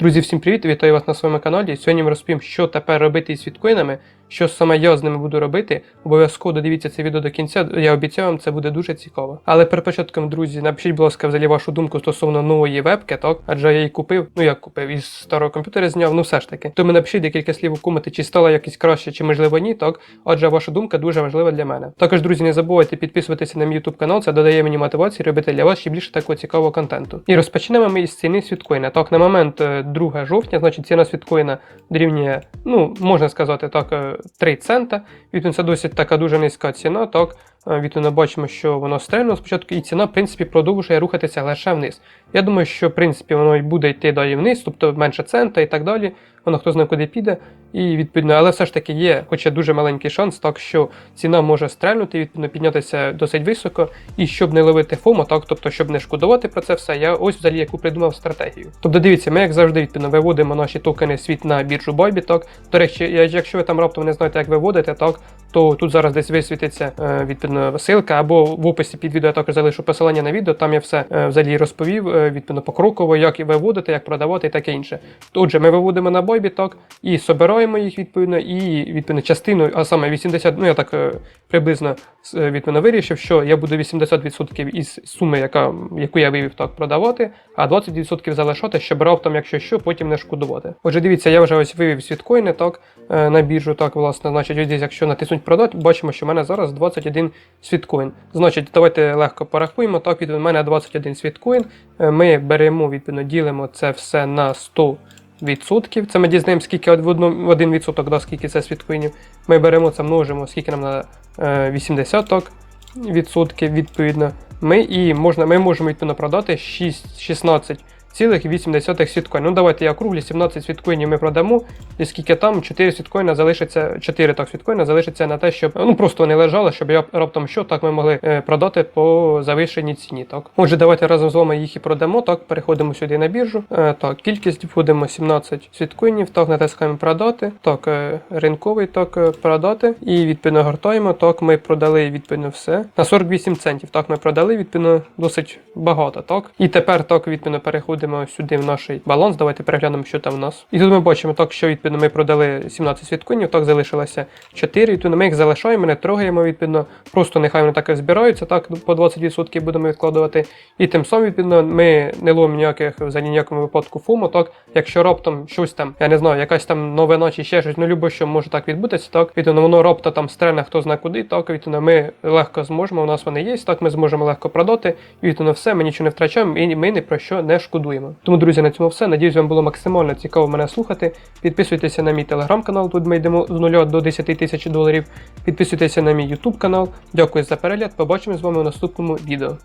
Друзі, всім привіт! Вітаю вас на своєму каналі. Сьогодні ми розповім, що тепер робити із світкоїнами, що саме я з ними буду робити. Обов'язково додивіться це відео до кінця. Я обіцяю вам, це буде дуже цікаво. Але перед початком, друзі, напишіть, будь ласка, взагалі вашу думку стосовно нової вебки, так? Адже я її купив. Ну як купив, із старого комп'ютера зняв, ну все ж таки. Тому напишіть декілька слів у коменти, чи стало якось краще, чи можливо ні, так? Адже ваша думка дуже важлива для мене. Також, друзі, не забувайте підписуватися на мій YouTube канал, це додає мені мотивації робити для вас ще більше такого цікавого контенту. І розпочнемо ми із ціни світкоїна. Так, на момент е, 2 жовтня, значить ціна світкоїна дорівнює, ну, можна сказати так, е, 3 цента. Відповідно, це досить така дуже низька ціна. Так, Е, відповідно, бачимо, що воно стрельнуло спочатку, і ціна, в принципі, продовжує рухатися лише вниз. Я думаю, що в принципі воно і буде йти далі вниз, тобто менше цента і так далі. Воно хто знає куди піде. І відповідно, але все ж таки є, хоча дуже маленький шанс, так що ціна може стрельнути, відповідно, піднятися досить високо. І щоб не ловити ФОМО, так, тобто, щоб не шкодувати про це все, я ось взагалі яку придумав стратегію. Тобто, дивіться, ми як завжди відповідно виводимо наші токени світ на біржу Bybit, так. До речі, якщо ви там раптом не знаєте, як виводити, так, то тут зараз десь висвітиться е, відповідно ссылка, або в описі під відео я також залишу посилання на відео, там я все е, взагалі розповів, е, відповідно покроково, як виводити, як продавати і таке інше. Отже, ми виводимо на Bybit, так, і собираємо їх відповідно, і відповідно частину, а саме 80, ну я так е, приблизно е, відповідно вирішив, що я буду 80% із суми, яка, яку я вивів, так продавати, а 20% залишати, щоб раптом, якщо що, потім не шкодувати. Отже, дивіться, я вже ось вивів світкоїни, так, е, на біржу, так, власне, значить, ось десь, якщо натиснуть продати, бачимо, що в мене зараз 21 світкоін. Значить, давайте легко порахуємо, так, від мене 21 світкоін. Ми беремо, відповідно, ділимо це все на 100 відсотків. Це ми дізнаємо, скільки в одну один відсоток, да, скільки це світкоїнів. Ми беремо це, множимо, скільки нам на 80 так, відсотків, відповідно. Ми і можна, ми можемо відповідно продати 6, 16,8 світкоїн. Ну давайте я округлю, 17 світкоїнів ми продамо, і скільки там 4 світкоїна залишиться, 4 так світкоїна залишиться на те, щоб ну просто вони лежали, щоб я раптом що так ми могли е, продати по завищеній ціні. Так, отже, давайте разом з вами їх і продамо. Так, переходимо сюди на біржу. Е, так, кількість вводимо 17 світкоїнів. Так, натискаємо продати. Так, е, ринковий так продати. І відповідно гортаємо. Так, ми продали відповідно все. На 48 центів. Так, ми продали відповідно досить багато. Так, і тепер так відповідно переходимо сюди в наш баланс. Давайте переглянемо, що там в нас. І тут ми бачимо так, що відповідно ми продали 17 світкоїнів. Так, залишилося 4. Відповідно, ми їх залишаємо, не трогаємо. Відповідно, просто нехай вони так і збираються. Так, по 20% будемо відкладувати. І тим самим, відповідно, ми не ловимо ніяких взагалі ніякому випадку фому. Так, якщо раптом щось там, я не знаю, якась там новина чи ще щось, ну любо що може так відбутися, так, відповідно, воно раптом там стрельне хто зна куди, так, відповідно, ми легко зможемо, у нас вони є, так, ми зможемо легко продати, і відповідно все, ми нічого не втрачаємо, і ми ні про що не шкодуємо. Тому, друзі, на цьому все. Надіюсь, вам було максимально цікаво мене слухати. Підписуйтеся на мій телеграм-канал, тут ми йдемо з 0 до 10 тисяч доларів. Підписуйтеся на мій YouTube канал. Дякую за перегляд. Побачимо з вами у наступному відео.